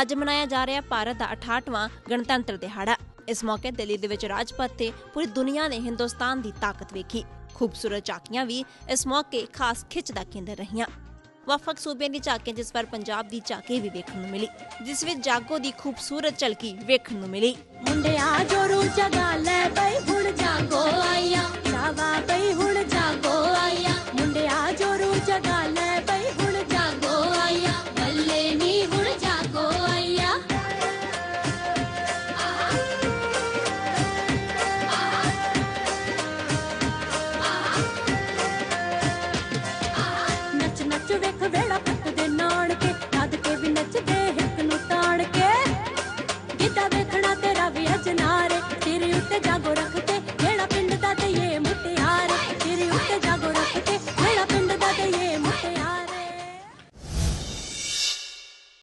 ਅੱਜ ਮਨਾਇਆ ਜਾ ਰਿਹਾ ਭਾਰਤ ਦਾ 68ਵਾਂ ਗਣਤੰਤਰ ਦਿਹਾੜਾ। ਇਸ ਮੌਕੇ ਦਿੱਲੀ ਦੇ ਵਿੱਚ ਰਾਜਪਥ ਤੇ ਪੂਰੀ ਦੁਨੀਆ ਨੇ ਹਿੰਦੁਸਤਾਨ ਦੀ ਤਾਕਤ ਵੇਖੀ। ਖੂਬਸੂਰਤ ਝਾਕੀਆਂ ਵੀ ਇਸ ਮੌਕੇ ਖਾਸ ਖਿੱਚ ਦਾ ਕੇਂਦਰ ਰਹੀਆਂ। ਵੱਖ-ਵੱਖ ਸੂਬਿਆਂ ਦੀ ਝਾਕੀਆਂ ਜਿਸ ਪਰ ਪੰਜਾਬ ਦੀ ਝਾਕੀ ਵੀ ਵੇਖਣ ਨੂੰ ਮਿਲੀ। ਜਿਸ ਵਿੱਚ ਜਾਗੋ ਦੀ ਖੂਬਸੂਰਤ ਝਲਕੀ ਵੇਖਣ ਨੂੰ ਮਿਲੀ। ਮੁੰਡਿਆ ਜੋਰੂ ਜਗਾ ਲੈ ਵੇਲਾ ਕੱਟਦੇ ਨਾਨਕੇ ਵੀ ਨੱਚਦੇ ਹਿੱਕ ਨੂੰ ਤਾਣ ਕੇ ਗਿੱਧਾ ਵੇਖਣਾ ਤੇਰਾ ਵੀ ਅਜਨਾਰੇ ਤੇਰੇ ਉੱਤੇ ਜਾਗੋ ਰੱਖ